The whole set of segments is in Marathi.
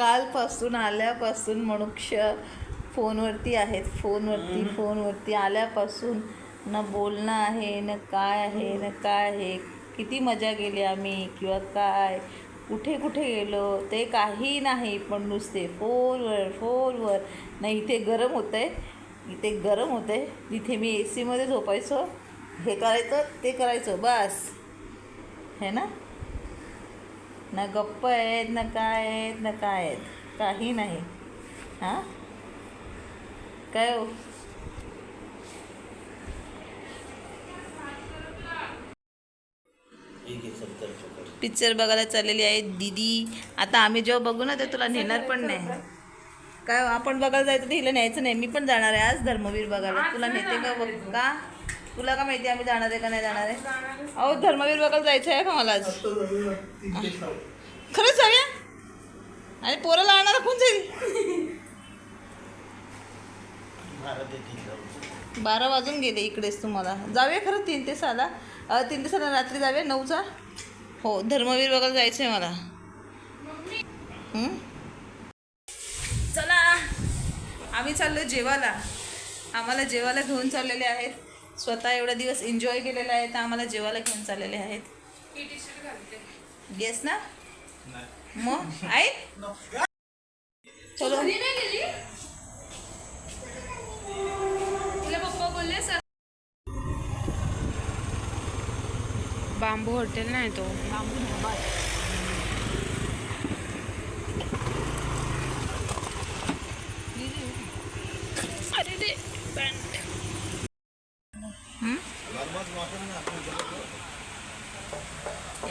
कालपासून आल्यापासून मनुष्य फोनवरती आहेत. फोनवरती फोनवरती आल्यापासून न बोलणं आहे न काय आहे न काय आहे. किती मजा गेली आम्ही किंवा काय? कुठे कुठे गेलो? ते काही नाही पण नुसते फोनवर फोनवर. नाही इथे गरम होतं आहे इथे गरम होतं आहे जिथे मी ए सीमध्ये झोपायचो हे करायचं ते करायचं बस. है ना? ना गप्प आहेत ना काय आहेत ना काय आहेत. काही नाही. हां? काय हो? पिक्चर बघायला चाललेली आहे दीदी. आता आम्ही जेव्हा बघू ना तर तुला नेणार पण नाही. काय हो, आपण बघायला जायचं तर हिला न्यायचं नाही. मी पण जाणार आहे आज धर्मवीर बघायला. तुला नेते का बघ का? तुला का माहिती आम्ही जाणार आहे का नाही जाणार आहे? अहो धर्मवीर बघायला जायचं आहे का मला आज? खरंच जाऊया? आणि पोराला आणणार कोण जाईल? बारा वाजून गेले इकडेच तुम्हाला. जाऊया खरं तीन ते सहाला अ, तीन ते सहाला रात्री जाऊया. नऊचा हो धर्मवीर बघायला जायचं आहे मला. हं? चला. आम्ही चाललो जेवायला. आम्हाला जेवायला घेऊन चाललेले आहेत. स्वतः एवढा दिवस एन्जॉय केलेला आहे तर आम्हाला जेवायला घेऊन चाललेले आहेत. येस ना? मग? आहे चलो. बांबू हॉटेल नाही तो. अरे रे पॅन्ट हं?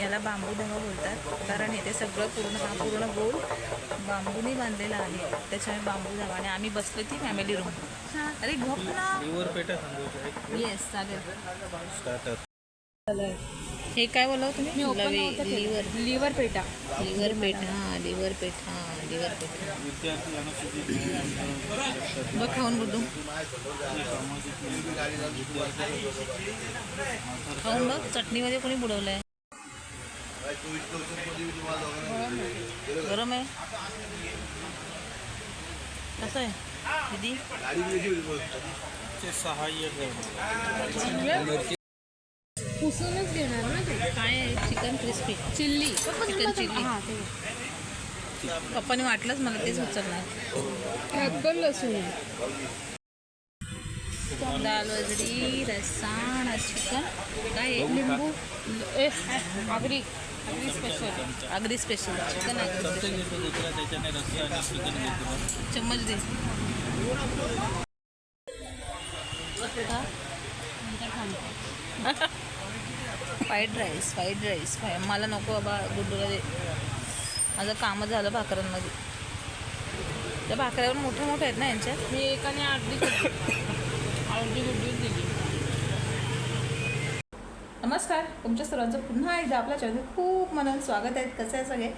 याला बांबू धगा बोलतात. कारण इथे सगळं पूर्ण हा पूर्ण गोल बांबूने बांधलेला आहे. त्याच्यामुळे बांबू धागा आणि आम्ही बसलो ती फॅमिली रूम अरे गप ना. येस चालेल. हे काय बोलाव तुम्ही? लिव्हर. लिव्हर पेटा. लिव्हर पेठ हां लिव्हर पेठ हां लिव्हर पेठ बघ खाऊन बुडू खाऊन बघ. चटणीमध्ये कोणी बुडवलंय? गरम आहे. कसं आहे? दीदी? पुसूनच घेणार ना तू? काय आहे? Chicken crispy chilli. Chicken chilli. पप्पाने वाटलंच मला तेच उचलणार. लसूण. दाल वजडी रसाण चिकन. काय लिंबू? ए Agri. Agri special Agri special chicken चम्मच दे? फ्राईड राईस फ्राईड राईस मला नको बाबा गुड्डूला दे माझं कामं झालं भाकरांमध्ये त्या भाकऱ्यावर मोठ्या मोठ्या आहेत ना यांच्या मी एकाने अर्धी अर्धी गुड्डी दिली नमस्कार तुमच्या सर्वांचं पुन्हा एकदा आपल्या चॅनल खूप मनात स्वागत आहेत कसे आहे सगळे?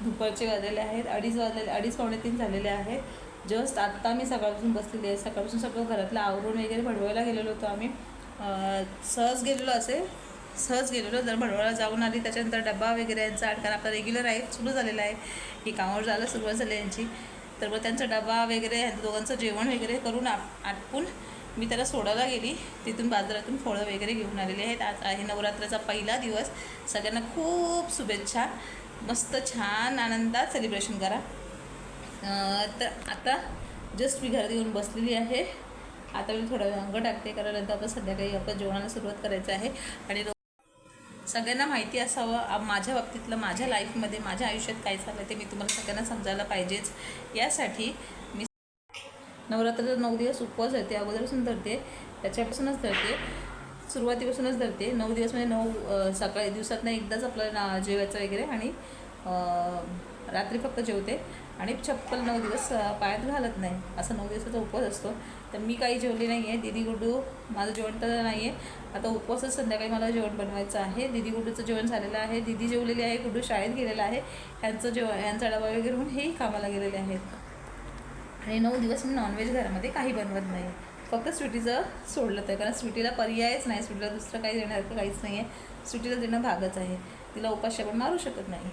दुपारचे वाजलेले आहेत अडीच वाजलेले अडीच पावणे तीन झालेले आहेत. जस्ट आत्ता मी सकाळपासून बसलेली आहे. सकाळपासून सगळं घरातलं आवरून वगैरे भडवायला गेलेलो होतो आम्ही. सहज गेलेलो असे सहज गेलेलो. जर भडवायला जाऊन आली त्याच्यानंतर डबा वगैरे यांचा आठ कारण आपला रेग्युलर आहे सुरू झालेला आहे. की कामावर जायला सुरुवात झाली यांची. तर मग त्यांचा डबा वगैरे ह्यांचं दोघांचं जेवण वगैरे करून आप आटपून मी त्याला सोडायला गेली. तिथून बाजारातून फळं वगैरे घेऊन आलेले आहेत. आज आहे नवरात्राचा पहिला दिवस. सगळ्यांना खूप शुभेच्छा. मस्त छान आनंदात सेलिब्रेशन करा. तर आता जस्ट मी घरात येऊन बसलेली आहे. आता मी थोडं अंग टाकते कारण नंतर आपण संध्याकाळी आपण जेवणाला सुरुवात करायचं आहे. आणि सगळ्यांना माहिती असावं माझ्या बाबतीतलं माझ्या लाईफमध्ये माझ्या आयुष्यात काय चाललं ते मी तुम्हाला सगळ्यांना समजायला पाहिजेच. यासाठी मी नवरात्राचा नऊ दिवस उपवास धरते अगोदरपासून धरते त्याच्यापासूनच धरते. सुरुवातीपासूनच धरते. नऊ दिवस म्हणजे नऊ सकाळी दिवसातनं एकदाच आपलं ना जेवायचं वगैरे आणि रात्री फक्त जेवते. आणि चप्पल नऊ दिवस पायात घालत नाही. असा नऊ दिवसाचा उपवास असतो. तर मी काही जेवली नाही आहे दिदी गुड्डू माझं जेवण तर नाही आहे आता उपवासच संध्याकाळी मला जेवण बनवायचं आहे. दिदी गुड्डूचं जेवण झालेलं आहे. दिदी जेवलेली आहे गुड्डू शाळेत गेलेला आहे. ह्यांचं जेवण ह्यांचा डबा वगैरे होऊन हेही कामाला गेलेले आहेत. आणि नऊ दिवस मी नॉनव्हेज घरामध्ये काही बनवत नाही. फक्त स्वीटीचं सोडलं तर कारण स्वीटीला पर्यायच नाही. स्वीटीला दुसरं काही देण्यासारखं काहीच नाही आहे स्वीटीला देणं भागच आहे. तिला उपाशी आपण मारू शकत नाही.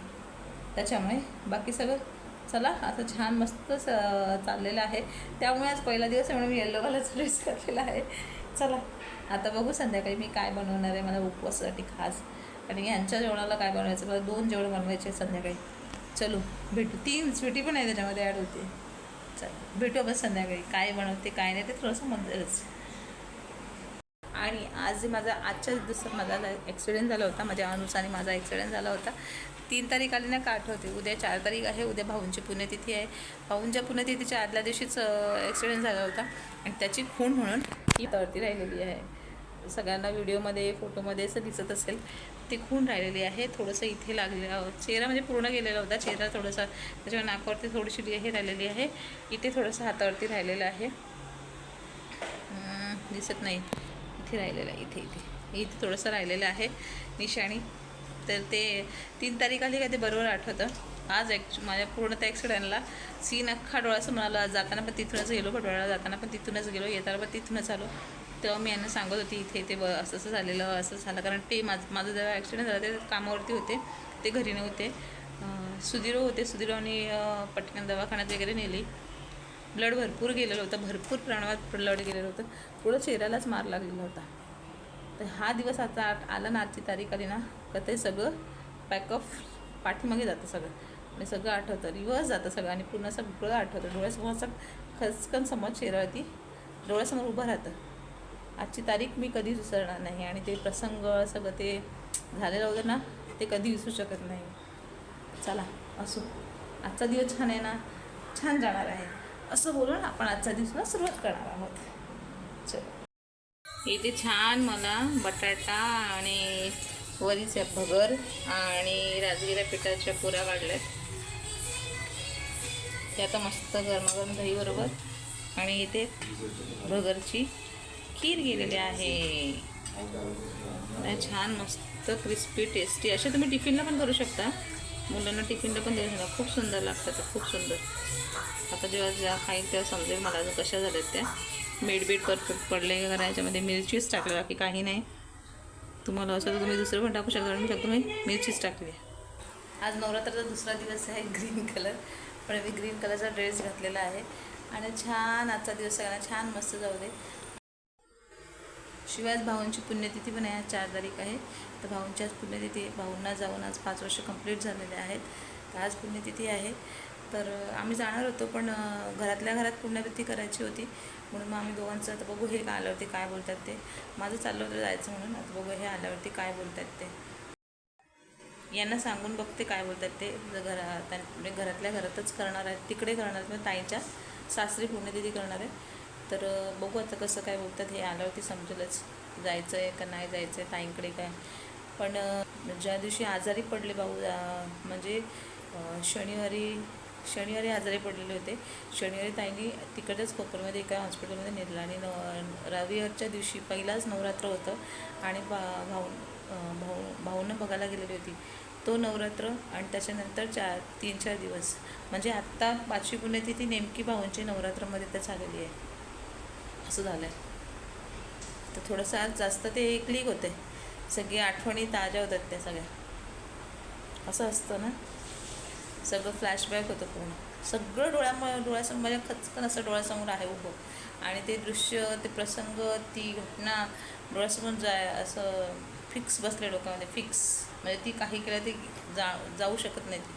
त्याच्यामुळे बाकी सगळं चला आता छान मस्त स- चाललेलं आहे. त्यामुळे आज पहिला दिवस आहे म्हणून मी येल्लो कलरचा ड्रेस घातलेला आहे. चला आता बघू संध्याकाळी मी काय बनवणार आहे. मला उपवासासाठी खास. आणि ह्यांच्या जेवणाला काय बनवायचं? मला दोन जेवण बनवायचे संध्याकाळी. चलो भेटू. तीन स्वीटी पण आहे त्याच्यामध्ये ॲड होते. चालेल. भेटू आपण संध्याकाळी. काय बनवते काय नाही ते थोडंसं मंदिरच. आणि आज जे माझा आजच्याच दिवसात माझा ॲक्सिडेंट झाला होता. माझ्या अनुसाने माझा ॲक्सिडेंट झाला होता. तीन तारीख आली ना का आठवते उद्या चार तारीख आहे. उद्या भाऊंची पुण्यतिथी आहे. भाऊंच्या पुण्यतिथीच्या आदल्या दिवशीच ॲक्सिडेंट झाला होता. आणि त्याची खूण म्हणून ही तळती राहिलेली आहे. सगळ्यांना व्हिडिओमध्ये फोटोमध्ये असं दिसत असेल. ते खूण राहिलेली आहे थोडंसं इथे लागलेलं चेहरा म्हणजे पूर्ण गेलेला होता चेहरा थोडासा त्याच्यावर नाकावरती थोडीशी हे राहिलेली आहे इथे थोडंसं हातावरती राहिलेलं आहे. दिसत नाही इथे राहिलेलं आहे इथे इथे इथे थोडंसं राहिलेलं आहे निशाणी. तर ते तीन तारीख आली का ते बरोबर आठवतं. आज ॲक्च्युली माझ्या पूर्ण त्या ॲक्सिडेंटला सीन अख्खा डोळ्यासमोर म्हणाला जाताना पण तिथूनच गेलो पटवाळा जाताना पण तिथूनच गेलो येताना पण तिथूनच आलो. तेव्हा मी यांना सांगत होती इथे इथे ब असं असं झालेलं असं झालं. कारण ते माझं माझं जेव्हा ॲक्सिडेंट झाला ते कामावरती होते. ते घरी नव्हते. सुधीरो होते. सुधीरोने पटकन दवाखान्यात वगैरे नेली. ब्लड भरपूर गेलेलं होतं. भरपूर प्रमाणात ब्लड गेलेलं होतं. पुढं चेहऱ्यालाच मार लागलेला होता. तर हा दिवस आता आला ना आजची तारीख आली ना का ते सगळं पॅकअप पाठीमागे जातं सगळं. आणि सगळं आठवतं. रिवर्स जातं सगळं आणि पूर्ण सगळं आठवतं. डोळ्यासमोर असं खचकन समोर चेहऱ्यावरती डोळ्यासमोर उभं राहतं. आजची तारीख मी कधी विसरणार नाही आणि ते प्रसंग सगळं ते झालेलं होतं ना ते कधी विसरू शकत नाही. चला असो. आजचा दिवस छान आहे ना? छान जाणार आहे. असं बोलून आपण आजच्या दिवसाला सुरुवात करणार आहोत. चल. इथे छान मला बटाटा आणि वरीचे भगर आणि राजगिरा पिठाच्या पुऱ्या काढल्यात ते आता मस्त गरमागरम दहीबरोबर आणि इथे भगरची खीर गेलेली आहे. छान मस्त क्रिस्पी टेस्टी. असे तुम्ही टिफिनला पण करू शकता. मुलांना टिफिनला पण देऊ शकता. खूप सुंदर लागतात खूप सुंदर. आता जेव्हा ज्या खाईल तेव्हा समजेल मला अजून कशा झाल्यात त्या. मीठ परफेक्ट पडले घरा याच्यामध्ये मिरचीच टाकलं बाकी काही नाही. तुम्हाला असं तर तुम्ही दुसरं पण टाकू शकता कारण मी फक्त मी मिरचीच टाकली आहे. आज नवरात्राचा दुसरा दिवस आहे ग्रीन कलर पण मी ग्रीन कलरचा ड्रेस घातलेला आहे. आणि छान आजचा दिवस सगळ्यांना छान मस्त जाऊ दे. शिवाय आज भाऊंची पुण्यतिथी पण आहे आज चार तारीख आहे. तर भाऊंची आज पुण्यतिथी भाऊंना जाऊन आज पाच वर्ष कंप्लीट झालेले आहेत. तर आज पुण्यतिथी आहे. तर आम्ही जाणार होतो पण घरातल्या घरात पुण्यतिथी करायची होती. म्हणून मग आम्ही दोघांचं आता बघू हे का आल्यावरती काय बोलतात ते. माझं चाललं होतं जायचं म्हणून आता बघू हे आल्यावरती काय बोलतात ते. यांना सांगून बघते काय बोलतात ते. जर घरा त्यां- म्हणजे घरातल्या घरातच करणार आहेत तिकडे करणार आहेत म्हणजे ताईच्या सासरी पुण्यतिथी करणार आहे तर बघू आता कसं काय बोलतात हे आल्यावरती समजेलच. जायचं आहे का नाही जायचं आहे ताईंकडे काय. पण ज्या दिवशी आजारी पडले भाऊ म्हणजे शनिवारी शनिवारी आजारी पडलेले होते. शनिवारी ताईंनी तिकडच्याच कोकणमध्ये एका हॉस्पिटलमध्ये नेलं आणि न रविवारच्या दिवशी पहिलाच नवरात्र होतं आणि बा भाऊ भाऊ भाऊनं बघायला गेलेली होती. तो नवरात्र आणि त्याच्यानंतर चार तीन चार दिवस. म्हणजे आत्ता पाचवी पुण्यतिथी नेमकी भाऊंची नवरात्रामध्ये तर झालेली आहे. असं झालं आहे तर थोडंसं आज जास्त ते क्लिक होते. सगळी आठवणी ताज्या होतात त्या सगळ्या. असं असतं ना? सगळं फ्लॅशबॅक होतं पूर्ण. सगळं डोळ्यामुळे डोळ्यासमोर माझ्या खचकन असं डोळ्यासमोर आहे उभं. आणि ते दृश्य ते प्रसंग ती घटना डोळ्यासमोर जाय असं फिक्स बसले डोक्यामध्ये फिक्स म्हणजे ती काही केलं ती जा जाऊ शकत नाही ती.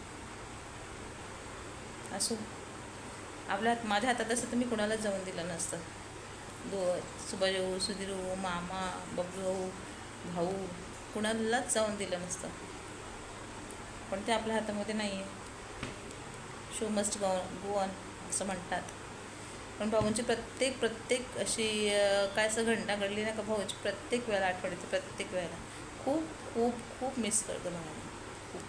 असो. आपल्या हात- माझ्या हातात असं तर मी कोणालाच जाऊन दिलं नसतं. दो सुभाऊ सुधीरभाऊ मामा बबलू भाऊ कुणालाच जाऊन दिलं नसतं. पण ते आपल्या हातामध्ये नाही आहे show must go go on असं म्हणतात. पण भाऊंची प्रत्येक प्रत्येक अशी काय असं घटना घडली ना का भाऊची प्रत्येक वेळेला आठवण येते प्रत्येक वेळेला. खूप खूप खूप मिस करतो भाऊ खूप.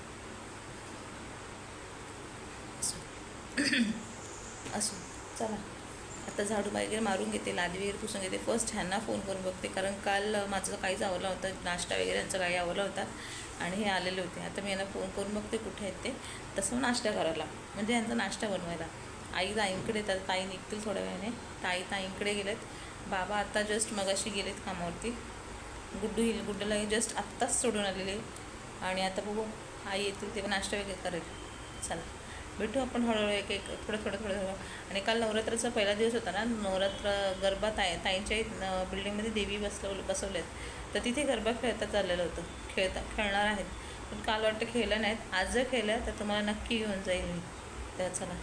असो. असो. चला. आता झाडू वगैरे मारून घेते लादी वगैरे पुसून घेते. फर्स्ट ह्यांना फोन करून बघते. कारण काल माझं काहीच आवडला होता नाश्ता वगैरे यांचं काही आवडला होता आणि हे आलेले होते. आता मी यांना फोन करून बघते कुठे आहेत ते. तसं नाश्ता करायला. म्हणजे यांचा नाश्ता बनवायला. आई ताईंकडे येतात ताई निघतील थोड्या वेळाने. ताई ताईंकडे गेलेत. बाबा आता जस्ट मगाशी गेलेत कामावरती. गुड्डू हिल गुड्डूला जस्ट आत्ताच सोडून आलेले. आणि आता बघू आई येतील तेव्हा नाश्ता वगैरे करेल. चला. भेटू आपण हळूहळू एक एक थोडं थोडं थोडं थोडं. आणि काल नवरात्राचा पहिला दिवस होता ना नवरात्र गरबा ताई ताईंच्या बिल्डिंगमध्ये देवी बसव बसवल्यात तर तिथे गरबा खेळता चाललेलं होतं. खेळता खेळणार आहेत. पण काल वाटतं खेळलं नाहीत. आज जर खेळलं तर तुम्हाला नक्की घेऊन जाईल मी. तर चला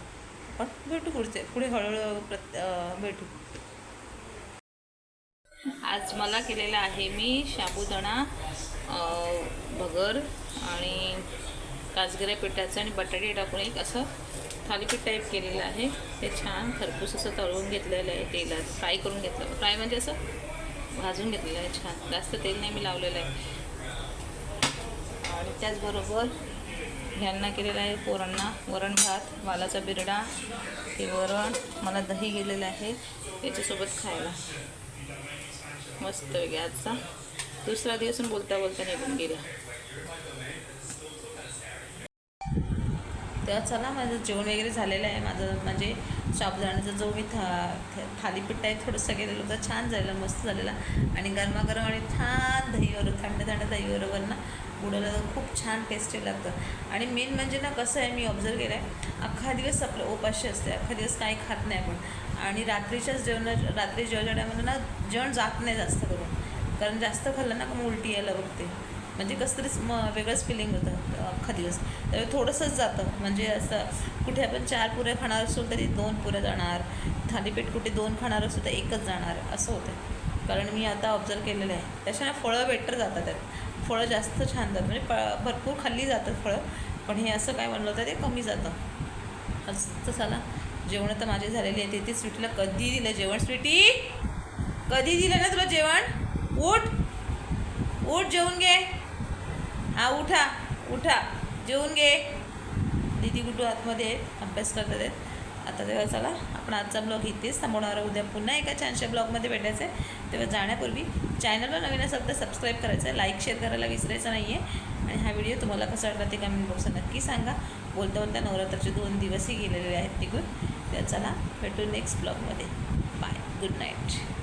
पण भेटू पुढचे. पुढे हळूहळू प्रत भेटू. आज मला केलेला आहे मी साबुदाणा भगर आणि काजगिऱ्या पिठाचं आणि बटाटे टाकून एक असं थालीपीठ टाईप केलेलं आहे. ते छान खरपूस असं तळून घेतलेलं आहे तेलात. फ्राय करून घेतलं. फ्राय म्हणजे असं भाजून घेतलेलं आहे छान. जास्त तेल नाही मी लावलेलं आहे. आणि त्याचबरोबर ह्यांना केलेलं आहे पोरांना वरण भात वालाचा बिरडा ते वरण मला दही गेलेलं आहे त्याच्यासोबत खायला. मस्त वेगळा आजचा. दुसरा दिवस बोलता बोलता निघून गेला तेव्हा चला माझं जेवण वगैरे झालेलं आहे. माझं म्हणजे साबुदाण्याचा जो मी था थालीपीठ आहे थोडंसं केलेलं होतं. छान झालेलं मस्त झालेला. आणि गरमागरम आणि छान दहीवर थंड थंड दहीवरवर ना बुडाला खूप छान टेस्टी लागतं. आणि मेन म्हणजे ना कसं आहे मी ऑब्झर्व केलं आहे अख्खा दिवस आपलं उपाशी असते अख्खा दिवस काही खात नाही आपण. आणि रात्रीच्याच जेवण रात्री जेवणाच्या टायमाला ना जेवण जात नाही जास्त करून. कारण जास्त खाल्लं ना मग उलटी यायला बघते. म्हणजे कसं तरीच मग वेगळंच फिलिंग होतं अख्खा दिवस. त्यामुळे थोडंसंच जातं. म्हणजे असं कुठे आपण चार पुऱ्या खाणार असू तरी दोन पुऱ्या जाणार. थालीपीठ कुठे दोन खाणार असू तर एकच जाणार. असं होतं कारण मी आता ऑब्झर्व केलेलं आहे. त्याच्याने फळं बेटर जातात. त्यात फळं जास्त छान जातात. म्हणजे प भरपूर खाल्ली जातात फळं. पण हे असं काय म्हणलं होतं ते कमी जातं. असं झाला जेवण तर माझे झालेले आहे. ते स्वीटीला कधी दिलं जेवण? स्वीटी! कधी दिलं ना तुला जेवण? उठ! उठ जेवून घे. हा उठा उठा. जेवून घे. दीदी गुड्डू आतमध्ये अभ्यास करतात आहेत. आता तेव्हा चला आपण आजचा ब्लॉग इथेच थांबवणार उद्या पुन्हा एका छानशा ब्लॉगमध्ये भेटायचं आहे तेव्हा जाण्यापूर्वी चॅनलला नवीन असेल तर सबस्क्राईब करायचं आहे लाईक शेअर करायला विसरायचं नाही आहे आणि हा व्हिडिओ तुम्हाला कसा वाटला ते कमेंट बॉक्सात नक्की सांगा. बोलता बोलता नवरात्राचे दोन दिवसही गेलेले आहेत निघून. तर चला भेटू नेक्स्ट ब्लॉगमध्ये बाय गुड नाईट